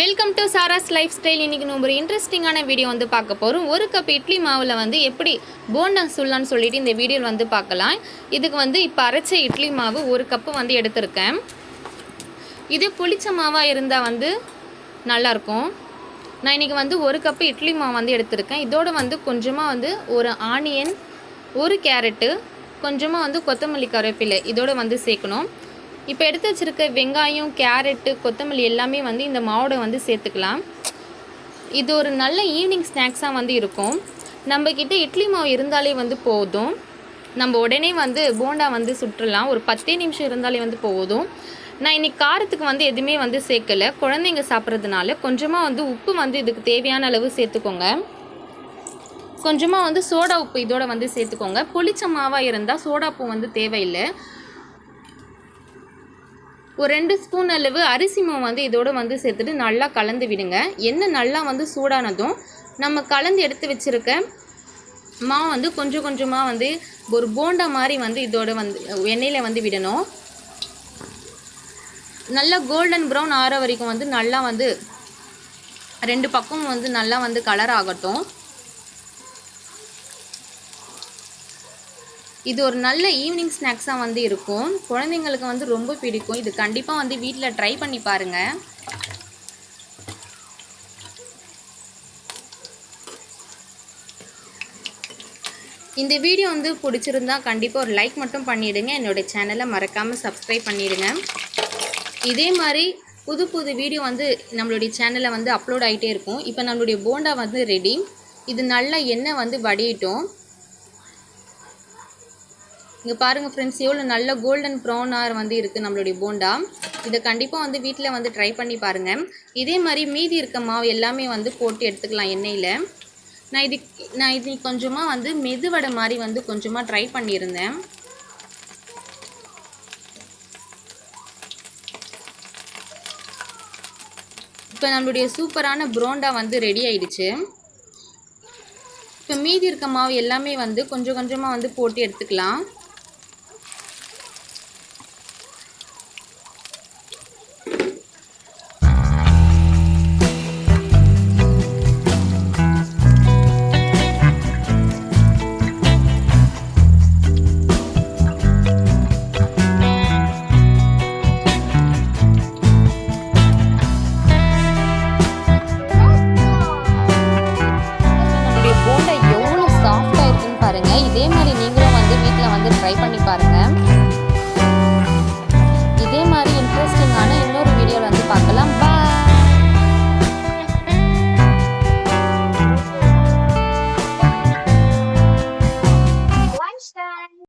Welcome to சாராஸ் lifestyle இன்றைக்கி நம்ம ஒரு இன்ட்ரெஸ்டிங்கான வீடியோ வந்து பார்க்க போகிறோம் ஒரு கப் இட்லி மாவில் வந்து எப்படி போண்டா சுல்லான்னு சொல்லிட்டு இந்த வீடியோவில் வந்து பார்க்கலாம். இதுக்கு வந்து இப்போ அரைச்ச இட்லி மாவு ஒரு கப்பு வந்து எடுத்திருக்கேன். இது புளிச்ச மாவாக இருந்தால் வந்து நல்லாயிருக்கும் நான் இன்றைக்கி வந்து ஒரு கப்பு இட்லி மாவு வந்து எடுத்திருக்கேன். இதோடு வந்து கொஞ்சமாக வந்து ஒரு ஆனியன் ஒரு கேரட்டு கொஞ்சமாக வந்து கொத்தமல்லி கருவேப்பிலை இதோடு வந்து சேர்க்கணும். இப்போ எடுத்து வச்சுருக்க வெங்காயம் கேரட்டு கொத்தமல்லி எல்லாமே வந்து இந்த மாவோட வந்து சேர்த்துக்கலாம். இது ஒரு நல்ல ஈவினிங் ஸ்நாக்ஸாக வந்து இருக்கும். நம்மக்கிட்ட இட்லி மாவு இருந்தாலே வந்து போதும். நம்ம உடனே வந்து போண்டா வந்து சுட்டுடலாம் ஒரு பத்தே நிமிஷம் இருந்தாலே வந்து போதும். நான் இன்றைக்கி காரத்துக்கு வந்து எதுவுமே வந்து சேர்க்கலை. குழந்தைங்க சாப்பிட்றதுனால கொஞ்சமாக வந்து உப்பு வந்து இதுக்கு தேவையான அளவு சேர்த்துக்கோங்க. கொஞ்சமாக வந்து சோடா உப்பு இதோட வந்து சேர்த்துக்கோங்க. புளிச்ச மாவாக இருந்தால் சோடா உப்பு வந்து தேவையில்லை. ஒரு ரெண்டு ஸ்பூன் அளவு அரிசி மாவு வந்து இதோடு வந்து சேர்த்துட்டு நல்லா கலந்து விடுங்க. எண்ணெய் நல்லா வந்து சூடானதும் நம்ம கலந்து எடுத்து வச்சுருக்க மாவு வந்து கொஞ்சம் கொஞ்சமாக வந்து ஒரு போண்டா மாதிரி வந்து இதோட வந்து எண்ணெயில் வந்து விடணும். நல்லா கோல்டன் ப்ரௌன் ஆற வரைக்கும் வந்து நல்லா வந்து ரெண்டு பக்கமும் வந்து நல்லா வந்து கலர் ஆகட்டும். இது ஒரு நல்ல ஈவினிங் ஸ்நாக்ஸாக வந்து இருக்கும். குழந்தைங்களுக்கு வந்து ரொம்ப பிடிக்கும். இது கண்டிப்பாக வந்து வீட்டில் ட்ரை பண்ணி பாருங்கள் இந்த வீடியோ வந்து பிடிச்சிருந்தா கண்டிப்பாக ஒரு லைக் மட்டும் பண்ணிவிடுங்க என்னோடய சேனலை மறக்காமல் சப்ஸ்கிரைப் பண்ணிவிடுங்க இதே மாதிரி புது புது வீடியோ வந்து நம்மளுடைய சேனலில் வந்து அப்லோட் ஆகிட்டே இருக்கும். இப்போ நம்மளுடைய போண்டா வந்து ரெடி இது நல்லா எண்ணெய் வந்து வடியட்டும். இங்கே பாருங்கள் ஃப்ரெண்ட்ஸ் எவ்வளோ நல்ல கோல்டன் ப்ரௌனாக வந்து இருக்குது நம்மளுடைய போண்டா. இதை கண்டிப்பாக வந்து வீட்டில் வந்து ட்ரை பண்ணி பாருங்கள் இதே மாதிரி மீதி இருக்க மாவு எல்லாமே வந்து போட்டு எடுத்துக்கலாம் எண்ணெயில். நான் இது நான் இது கொஞ்சமாக வந்து மெதுவடை மாதிரி வந்து கொஞ்சமாக ட்ரை பண்ணியிருந்தேன். இப்போ நம்மளுடைய சூப்பரான புரோண்டா வந்து ரெடி ஆயிடுச்சு. இப்போ மீதி இருக்க மாவு எல்லாமே வந்து கொஞ்சம் கொஞ்சமாக வந்து போட்டு எடுத்துக்கலாம். பாருங்கள் இதே மாதிரி நீங்களும் வந்து வீட்டில் வந்து ட்ரை பண்ணி பாருங்கள்